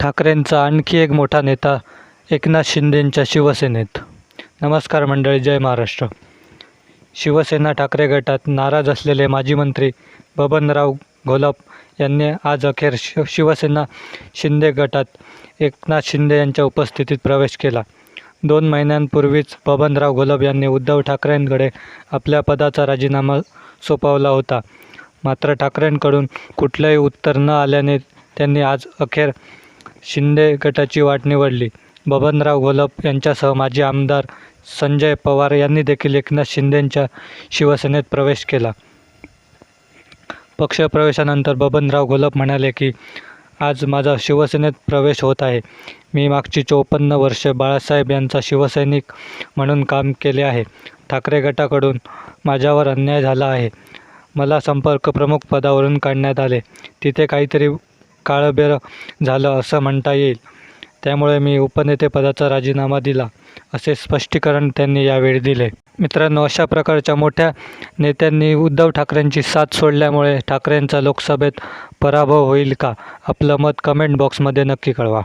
ठाकरेंचा आणखी एक मोठा नेता एकनाथ शिंदेंच्या शिवसेनेत. नमस्कार मंडळी जय महाराष्ट्र. शिवसेना ठाकरे गटात नाराज असलेले माजी मंत्री बबनराव घोलप यांनी आज अखेर शिव शिवसेना शिंदे गटात एकनाथ शिंदे यांच्या उपस्थितीत प्रवेश केला. दोन महिन्यांपूर्वीच बबनराव घोलप यांनी उद्धव ठाकरेंकडे आपल्या पदाचा राजीनामा सोपवला होता. मात्र ठाकरेंकडून कुठलंही उत्तर न आल्याने त्यांनी आज अखेर शिंदे गटाची वाट निवडली. बबनराव घोलप यांच्यासह माजी आमदार संजय पवार यांनी देखील एकनाथ शिंदेंच्या शिवसेनेत प्रवेश केला. पक्षप्रवेशानंतर बबनराव घोलप म्हणाले की आज माझा शिवसेनेत प्रवेश होत आहे. मी मागची चोपन्न वर्षे बाळासाहेब यांचा शिवसैनिक म्हणून काम केले आहे. ठाकरे गटाकडून माझ्यावर अन्याय झाला आहे. मला संपर्क प्रमुख पदावरून काढण्यात आले. तिथे काहीतरी काळबेरं झालं असं म्हणता येईल. त्यामुळे मी उपनेतेपदाचा राजीनामा दिला असे स्पष्टीकरण त्यांनी यावेळी दिले. मित्रांनो अशा प्रकारच्या मोठ्या नेत्यांनी उद्धव ठाकरेंची साथ सोडल्यामुळे ठाकरेंचा लोकसभेत पराभव होईल का? आपलं मत कमेंट बॉक्समध्ये नक्की कळवा.